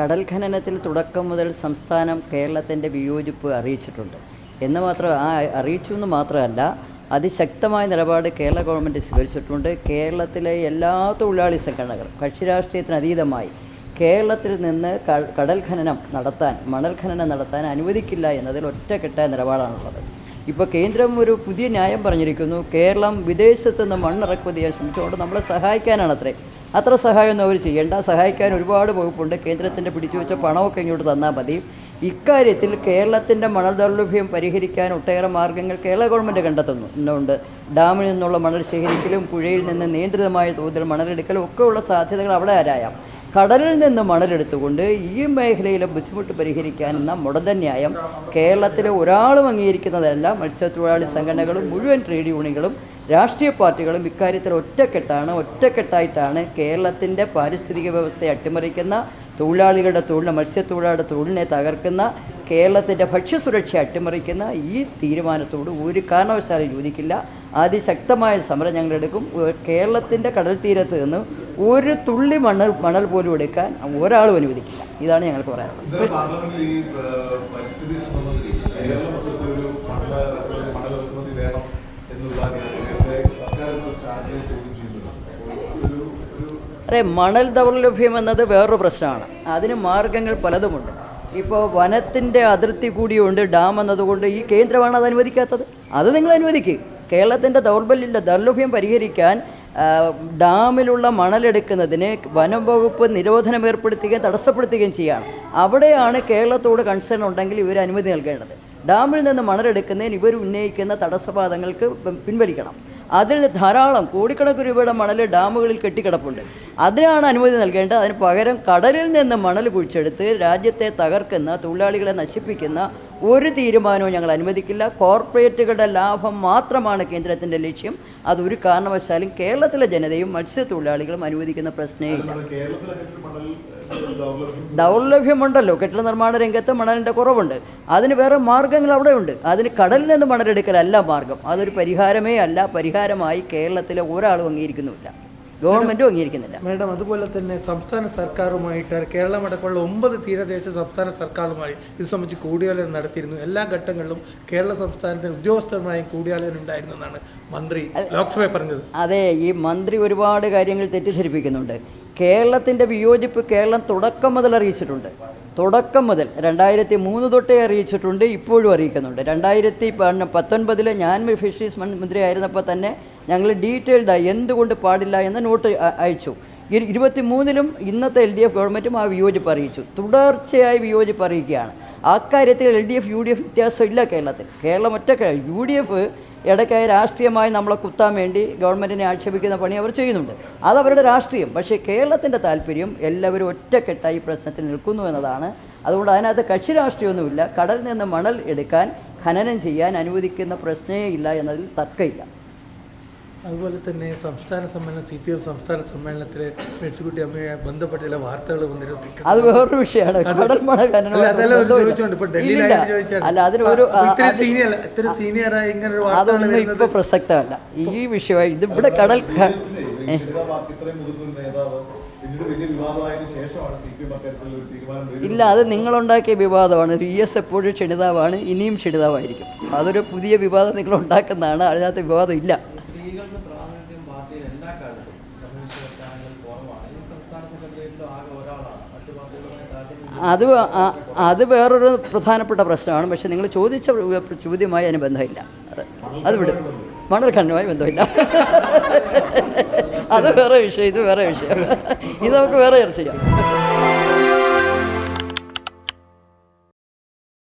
കടൽ ഖനനത്തിൽ തുടക്കം മുതൽ സംസ്ഥാനം കേരളത്തിന്റെ വിയോജിപ്പ് അറിയിച്ചിട്ടുണ്ട്. എന്ന് മാത്രം ആ അറിയിച്ചു എന്ന് മാത്രമല്ല അതിശക്തമായ നിലപാട് കേരള ഗവൺമെന്റ് സ്വീകരിച്ചിട്ടുണ്ട്. കേരളത്തിലെ എല്ലാ തൊഴിലാളി സംഘടനകളും കക്ഷി രാഷ്ട്രീയത്തിന് അതീതമായി കേരളത്തിൽ നിന്ന് കടൽ ഖനനം നടത്താൻ മണൽ ഖനനം നടത്താൻ അനുവദിക്കില്ല എന്നതിൽ ഒറ്റക്കെട്ടായ നിലപാടാണുള്ളത്. ഇപ്പോൾ കേന്ദ്രം ഒരു പുതിയ ന്യായം പറഞ്ഞിരിക്കുന്നു. കേരളം വിദേശത്ത് നിന്ന് മണ്ണിറക്കുമതി ചെയ്യാൻ ശ്രമിച്ചുകൊണ്ട് നമ്മളെ സഹായിക്കാനാണ് അത്രേ. അത്ര സഹായമൊന്നും അവർ ചെയ്യേണ്ട. സഹായിക്കാൻ ഒരുപാട് വകുപ്പുണ്ട്. കേന്ദ്രത്തിന്റെ പിടിച്ചു വെച്ച പണമൊക്കെ ഇങ്ങോട്ട് തന്നാൽ മതി. ഇക്കാര്യത്തിൽ കേരളത്തിന്റെ മണൽ ദൗർലഭ്യം പരിഹരിക്കാൻ ഒട്ടേറെ മാർഗങ്ങൾ കേരള ഗവൺമെന്റ് കണ്ടെത്തുന്നുണ്ട് ഡാമിൽ നിന്നുള്ള മണൽ ശേഖരിക്കലും പുഴയിൽ നിന്ന് നിയന്ത്രിതമായ തോതിൽ മണലെടുക്കലും ഒക്കെയുള്ള സാധ്യതകൾ അവിടെ ആരായാം. കടലിൽ നിന്ന് മണലെടുത്തുകൊണ്ട് ഈ മേഖലയിലെ ബുദ്ധിമുട്ട് പരിഹരിക്കാനെന്ന മുടന്തൻ ന്യായം കേരളത്തിലെ ഒരാളും അംഗീകരിക്കുന്നതല്ല. മത്സ്യത്തൊഴിലാളി സംഘടനകളും മുഴുവൻ ട്രേഡ് യൂണിയനുകളും രാഷ്ട്രീയ പാർട്ടികളും ഇക്കാര്യത്തിൽ ഒറ്റക്കെട്ടാണ്. ഒറ്റക്കെട്ടായിട്ടാണ് കേരളത്തിന്റെ പാരിസ്ഥിതിക വ്യവസ്ഥയെ അട്ടിമറിക്കുന്ന തൊഴിലാളികളുടെ തൊഴിൽ മത്സ്യത്തൊഴിലാളിയുടെ തൊഴിലിനെ തകർക്കുന്ന കേരളത്തിന്റെ ഭക്ഷ്യസുരക്ഷയെ അട്ടിമറിക്കുന്ന ഈ തീരുമാനത്തോട് ഒരു കാരണവശാലും യോജിക്കില്ല. അതിശക്തമായ സമരം ഞങ്ങൾ എടുക്കും. കേരളത്തിന്റെ കടൽ തീരത്ത് നിന്ന് ഒരു തുള്ളി മണൽ മണൽ പോലും എടുക്കാൻ ഒരാളും അനുവദിക്കില്ല. ഇതാണ് ഞങ്ങൾക്ക് പറയാനുള്ളത്. അതെ മണൽ ദൗർലഭ്യം എന്നത് വേറൊരു പ്രശ്നമാണ്. അതിന് മാർഗങ്ങൾ പലതുമുണ്ട്. ഇപ്പോൾ വനത്തിന്റെ അതിർത്തി കൂടിയുണ്ട് ഡാം എന്നതുകൊണ്ട് ഈ കേന്ദ്രമാണ് അത് അനുവദിക്കാത്തത്. അത് നിങ്ങൾ അനുവദിക്കുക കേരളത്തിന്റെ ദൗർബല്യ ദൗർലഭ്യം പരിഹരിക്കാൻ ഡാമിലുള്ള മണലെടുക്കുന്നതിന് വനം വകുപ്പ് നിരോധനം ഏർപ്പെടുത്തുകയും തടസ്സപ്പെടുത്തുകയും ചെയ്യുകയാണ് അവിടെയാണ് കേരളത്തോട് കൺസേൺ ഉണ്ടെങ്കിൽ ഇവർ അനുമതി നൽകേണ്ടത്. ഡാമിൽ നിന്ന് മണലെടുക്കുന്നതിന് ഇവർ ഉന്നയിക്കുന്ന തടസ്സവാദങ്ങൾക്ക് പിൻവലിക്കണം. അതിൽ ധാരാളം കോടിക്കണക്കിന് രൂപയുടെ മണൽ ഡാമുകളിൽ കെട്ടിക്കിടപ്പുണ്ട്. അതിനാണ് അനുമതി നൽകേണ്ടത്. അതിന് പകരം കടലിൽ നിന്ന് മണൽ കുഴിച്ചെടുത്ത് രാജ്യത്തെ തകർക്കുന്ന തൊഴിലാളികളെ നശിപ്പിക്കുന്ന ഒരു തീരുമാനവും ഞങ്ങൾ അനുവദിക്കില്ല. കോർപ്പറേറ്റുകളുടെ ലാഭം മാത്രമാണ് കേന്ദ്രത്തിന്റെ ലക്ഷ്യം. അതൊരു കാരണവശാലും കേരളത്തിലെ ജനതയും മത്സ്യത്തൊഴിലാളികളും അനുവദിക്കുന്ന പ്രശ്നമേ ഇല്ല നമ്മുടെ കേരളത്തിലൊക്കെ മണൽ ഏഹ്, ദൗർലഭ്യം ദൗർലഭ്യമുണ്ടല്ലോ. കെട്ടിട നിർമ്മാണ രംഗത്ത് മണലിന്റെ കുറവുണ്ട്. അതിന് വേറെ മാർഗങ്ങൾ അവിടെ ഉണ്ട് അതിന് കടലിൽ നിന്ന് മണലെടുക്കലല്ല മാർഗം. അതൊരു പരിഹാരമേ അല്ല. പരിഹാരമായി കേരളത്തിലെ ഒരാളും അംഗീകരിക്കുന്നുമില്ല. ഗവൺമെന്റും അംഗീകരിക്കുന്നില്ല. മേഡം അതുപോലെ തന്നെ സംസ്ഥാന സർക്കാരുമായിട്ട് കേരളം അടക്കമുള്ള ഒമ്പത് തീരദേശ സംസ്ഥാന സർക്കാരുമായി ഇത് സംബന്ധിച്ച് കൂടിയാലോചന നടത്തിയിരുന്നു. എല്ലാ ഘട്ടങ്ങളിലും കേരള സംസ്ഥാനത്തിന് ഉദ്യോഗസ്ഥരുമായും കൂടിയാലോചന ഉണ്ടായിരുന്നെന്നാണ് മന്ത്രി ലോക്സഭയിൽ പറഞ്ഞത്. അതെ ഈ മന്ത്രി ഒരുപാട് കാര്യങ്ങൾ തെറ്റിദ്ധരിപ്പിക്കുന്നുണ്ട്. കേരളത്തിന്റെ വിയോജിപ്പ് കേരളം തുടക്കം മുതൽ അറിയിച്ചിട്ടുണ്ട്. തുടക്കം മുതൽ രണ്ടായിരത്തി മൂന്ന് തൊട്ടേ അറിയിച്ചിട്ടുണ്ട് ഇപ്പോഴും അറിയിക്കുന്നുണ്ട്. രണ്ടായിരത്തി പത്തൊൻപതിലെ ഞാൻ ഫിഷറീസ് മന്ത്രി ആയിരുന്നപ്പോൾ തന്നെ ഞങ്ങൾ ഡീറ്റെയിൽഡായി എന്തുകൊണ്ട് പാടില്ല എന്ന് നോട്ട് അയച്ചു. ഇരു- ഇരുപത്തി മൂന്നിലും ഇന്നത്തെ എൽ ഡി എഫ് ഗവൺമെന്റും ആ വിയോജിപ്പ് അറിയിച്ചു. തുടർച്ചയായി വിയോജിപ്പ് അറിയിക്കുകയാണ്. അക്കാര്യത്തിൽ L D F U D F വ്യത്യാസമില്ല കേരളത്തിൽ. കേരളം ഒറ്റ യു ഡി എഫ് ഇടയ്ക്കായി രാഷ്ട്രീയമായി നമ്മളെ കുത്താൻ വേണ്ടി ഗവൺമെന്റിനെ ആക്ഷേപിക്കുന്ന പണി അവർ ചെയ്യുന്നുണ്ട്. അതവരുടെ രാഷ്ട്രീയം. പക്ഷേ കേരളത്തിന്റെ താല്പര്യം എല്ലാവരും ഒറ്റക്കെട്ടായി പ്രശ്നത്തിൽ നിൽക്കുന്നു എന്നതാണ്. അതുകൊണ്ട് അതിനകത്ത് കക്ഷി രാഷ്ട്രീയമൊന്നുമില്ല. കടലിൽ നിന്ന് മണൽ എടുക്കാൻ ഖനനം ചെയ്യാൻ അനുവദിക്കുന്ന പ്രശ്നമേ ഇല്ല എന്നതിൽ തർക്കമില്ല. അതുപോലെ തന്നെ സംസ്ഥാന സമ്മേളനം സി പി എം സംസ്ഥാന സമ്മേളനത്തിൽ മേഴ്സിക്കുട്ടി അമ്മയുമായി ബന്ധപ്പെട്ട ചില വാർത്തകൾ വന്നിരുന്നു. അത് വേറൊരു വിഷയമാണ്. സീനിയറായി ഇങ്ങനെ ഒരു അതൊന്നും പ്രസക്തമല്ല. ഈ വിഷയമായി ഇത് ഇവിടെ കടൽ പി ഇല്ല അത് നിങ്ങളുണ്ടാക്കിയ വിവാദമാണ്. വി എസ് എപ്പോഴും ക്ഷണിതാവാണ് ഇനിയും ക്ഷണിതാവായിരിക്കും. അതൊരു പുതിയ വിവാദം നിങ്ങൾ ഉണ്ടാക്കുന്നതാണ് അതിനകത്ത് വിവാദം ഇല്ല. പ്രാതിനിധ്യം പാർട്ടിയിൽ എല്ലാ കാലത്തും ഈ സംസ്ഥാന അത് അത് വേറൊരു പ്രധാനപ്പെട്ട പ്രശ്നമാണ്. പക്ഷെ നിങ്ങൾ ചോദിച്ച ചോദ്യമായി അതിന് ബന്ധമില്ല. അത് വിടും. മണൽ ഖനനവുമായി ബന്ധമില്ല. അത് വേറെ വിഷയം ഇത് വേറെ വിഷയം. ഇത് നമുക്ക് വേറെ ചർച്ച ചെയ്യാം.